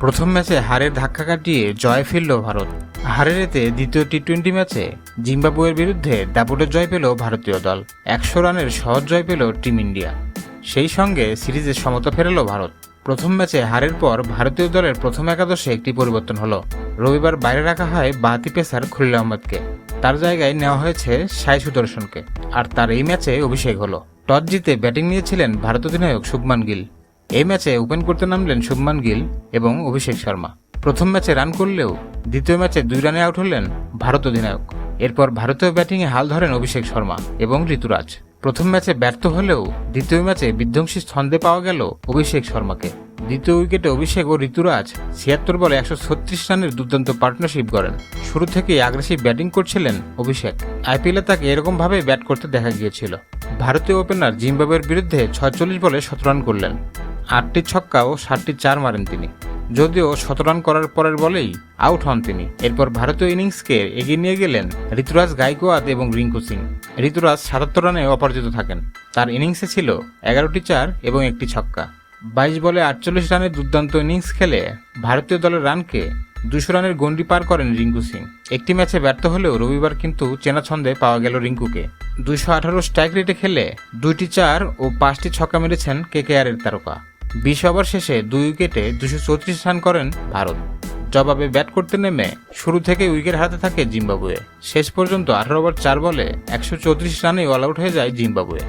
প্রথম ম্যাচে হারের ধাক্কা কাটিয়ে জয় ফিরল ভারত। হারের এতে দ্বিতীয় টি টোয়েন্টি ম্যাচে জিম্বাবুয়ের বিরুদ্ধে দাপুটে জয় পেল ভারতীয় দল। একশো রানের সহজ জয় পেল টিম ইন্ডিয়া। সেই সঙ্গে সিরিজে সমতা ফেরালো ভারত। প্রথম ম্যাচে হারের পর ভারতীয় দলের প্রথম একাদশে একটি পরিবর্তন হলো। রবিবার বাইরে রাখা হয় বাতি পেসার খলিল আহমদকে। তার জায়গায় নেওয়া হয়েছে সাই সুদর্শনকে। আর তার এই ম্যাচে অভিষেক হলো। টস জিতে ব্যাটিং নিয়েছিলেন ভারত অধিনায়ক শুভমান গিল। এই ম্যাচে ওপেন করতে নামলেন শুভমান গিল এবং অভিষেক শর্মা। প্রথম ম্যাচে রান করলেও দ্বিতীয় ম্যাচে দুই রানে আউট হলেন ভারত অধিনায়ক। এরপর ভারতীয় ব্যাটিংয়ে হাল ধরেন অভিষেক শর্মা এবং ঋতুরাজ। প্রথম ম্যাচে ব্যর্থ হলেও দ্বিতীয় ম্যাচে বিধ্বংসী ছন্দে পাওয়া গেল অভিষেক শর্মাকে। দ্বিতীয় উইকেটে অভিষেক ও ঋতুরাজ ছিয়াত্তর বলে একশো ছত্রিশ রানের দুর্দান্ত পার্টনারশিপ করেন শুরু থেকেই আগ্রাসী ব্যাটিং করছিলেন অভিষেক। আইপিএলে তাকে এরকমভাবে ব্যাট করতে দেখা গিয়েছিল। ভারতীয় ওপেনার জিম্বাবুয়ের বিরুদ্ধে ছয়চল্লিশ বলে শত রান করলেন। আটটি ছক্কা ও ষাটটি চার মারেন তিনি। যদিও শত রান করার পরের বলেই আউট হন তিনি। এরপর ভারতীয় ইনিংসকে এগিয়ে নিয়ে গেলেন ঋতুরাজ গাইকোয়াদ এবং রিঙ্কু সিং। ঋতুরাজ সাতাত্তর রানে অপরাজিত থাকেন। তার ইনিংসে ছিল এগারোটি চার এবং একটি ছক্কা। বাইশ বলে আটচল্লিশ রানের দুর্দান্ত ইনিংস খেলে ভারতীয় দলের রানকে দুশো রানের গন্ডি পার করেন রিঙ্কু সিং। একটি ম্যাচে ব্যর্থ হলেও রবিবার কিন্তু চেনা ছন্দে পাওয়া গেল রিঙ্কুকে। দুশো আঠারো স্ট্রাইক রেটে খেলে দুইটি চার ও পাঁচটি ছক্কা মেরেছেন কেকেআরের তারকা। বিশ ওভার শেষে দুই উইকেটে দুশো চৌত্রিশ রান করেন ভারত। জবাবে ব্যাট করতে নেমে শুরু থেকে উইকেট হাতে থাকে জিম্বাবুয়ে। শেষ পর্যন্ত আঠারো ওভার চার বলে একশো চৌত্রিশ রানে অল আউট হয়ে যায় জিম্বাবুয়ে।